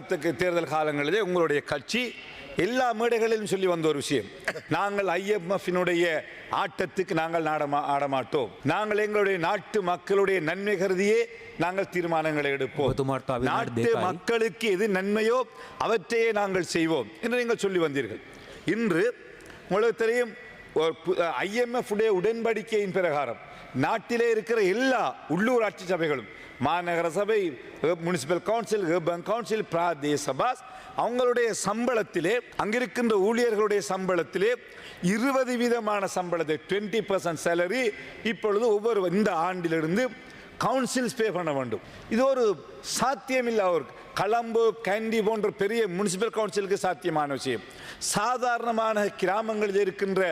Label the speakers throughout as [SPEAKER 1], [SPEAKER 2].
[SPEAKER 1] பத்துக்கு தேர்தல் காலங்களிலே உங்களுடைய கட்சி எல்லா மேடைகளிலும் சொல்லி வந்த ஒரு விஷயம். நாங்கள் ஐஎம்எஃபினுடைய ஆட்டத்துக்கு நாங்கள் நாடமா ஆடமாட்டோம். நாங்கள் எங்களுடைய நாட்டு மக்களுடைய நன்மை கருதியே நாங்கள் தீர்மானங்களை எடுப்போம். நாட்டு மக்களுக்கு எது நன்மையோ அவற்றையே நாங்கள் செய்வோம் என்று நீங்கள் சொல்லி வந்தீர்கள். இன்று உங்களுக்கு தெரியும் ஐஎம்எஃப் உடைய உடன்படிக்கையின் பிரகாரம் நாட்டிலே இருக்கிற எல்லா உள்ளூராட்சி சபைகளும் மாநகர சபை முனிசிபல் கவுன்சில் urban கவுன்சில் பிராதேச சபாஸ் அவங்களுடைய சம்பளத்திலே அங்கிருக்கின்ற ஊழியர்களுடைய சம்பளத்திலே இருபது விதமான சம்பளத்தை டுவெண்ட்டி பர்சன்ட் சேலரி இப்பொழுது ஒவ்வொரு இந்த ஆண்டிலிருந்து கவுன்சில்ஸ் பே பண்ண வேண்டும். இது ஒரு சாத்தியமில்லை அவர் கலம்பு கேண்டி போன்ற பெரிய முனிசிபல் கவுன்சிலுக்கு சாத்தியமான விஷயம். சாதாரணமான கிராமங்களில் இருக்கின்ற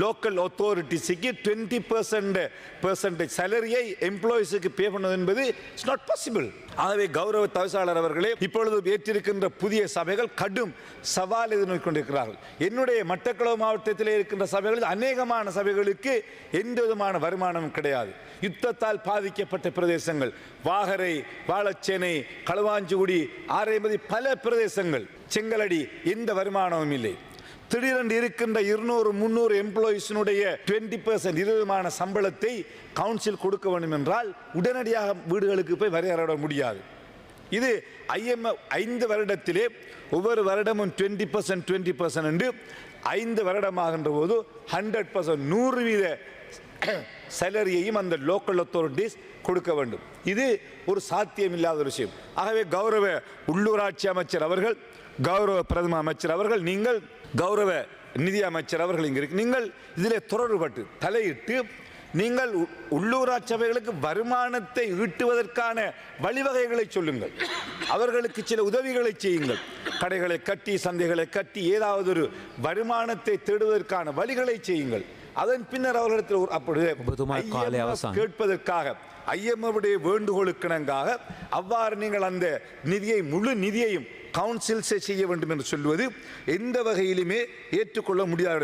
[SPEAKER 1] லோக்கல் அத்தாரிட்டிஸுக்கு டுவெண்ட்டி பர்சன்ட் பர்சன்டேஜ் சேலரியை எம்ப்ளாயிஸுக்கு பே பண்ணுவது என்பது இட்ஸ் நாட் பாசிபிள் ஆகவே கௌரவ தவிசாளர் அவர்களே இப்பொழுது ஏற்றிருக்கின்ற புதிய சபைகள் கடும் சவால் எதிர்நோக்கி கொண்டிருக்கிறார்கள் என்னுடைய மட்டக்களவு மாவட்டத்தில் இருக்கின்ற சபைகளில் அநேகமான சபைகளுக்கு எந்த விதமான வருமானமும் கிடையாது. யுத்தத்தால் பாதிக்கப்பட்ட பிரதேசங்கள். வாகரை வாழச்சேனை களுவாஞ்சிகுடி ஆரைமதி பல பிரதேசங்கள். செங்கலடி எந்த வருமானமும் இல்லை. திடீரென்று இருக்கின்ற இருநூறு முந்நூறு எம்ப்ளாயிஸினுடைய டுவெண்ட்டி பர்சன்ட் இருபதுமான சம்பளத்தை கவுன்சில் கொடுக்க வேண்டும் என்றால் உடனடியாக வீடுகளுக்கு போய் வரையற முடியாது. இது ஐஎம்எஃப் ஐந்து வருடத்திலே ஒவ்வொரு வருடமும் டுவெண்ட்டி பர்சன்ட் டுவெண்ட்டி பர்சன்ட் என்று ஐந்து வருடமாகின்ற போது ஹண்ட்ரட் பர்சன்ட் நூறு வீத சேலரியையும் அந்த லோக்கல் அத்தாரிட்டிஸ் கொடுக்க வேண்டும். இது ஒரு சாத்தியமில்லாத ஒரு விஷயம். ஆகவே கௌரவ உள்ளூராட்சி அமைச்சர் அவர்கள் கௌரவ பிரதம அமைச்சர் அவர்கள் நீங்கள் கௌரவ நிதி அமைச்சர் அவர்கள் இங்கே இருக்கு. நீங்கள் இதில் தொடர்பட்டு தலையிட்டு நீங்கள் உ- உள்ளூராட்சி சபைகளுக்கு வருமானத்தை ஈட்டுவதற்கான வழிவகைகளை சொல்லுங்கள். அவர்களுக்கு சில உதவிகளை செய்யுங்கள். கடைகளை கட்டி சந்தைகளை கட்டி ஏதாவது ஒரு வருமானத்தை தேடுவதற்கான வழிகளை செய்யுங்கள். அதன் பின்னர் அவர்களிடத்தில் ஒரு
[SPEAKER 2] அவசானம்.
[SPEAKER 1] கேட்பதற்காக ஐஎம்எஃப்டைய வேண்டுகோளுக்கிணங்காக அவ்வாறு நீங்கள் அந்த நிதியை முழு நிதியையும் கவுன்சில்ஸை செய்ய வேண்டும் என்று சொல்வது எந்த வகையிலுமே ஏற்றுக்கொள்ள முடியாத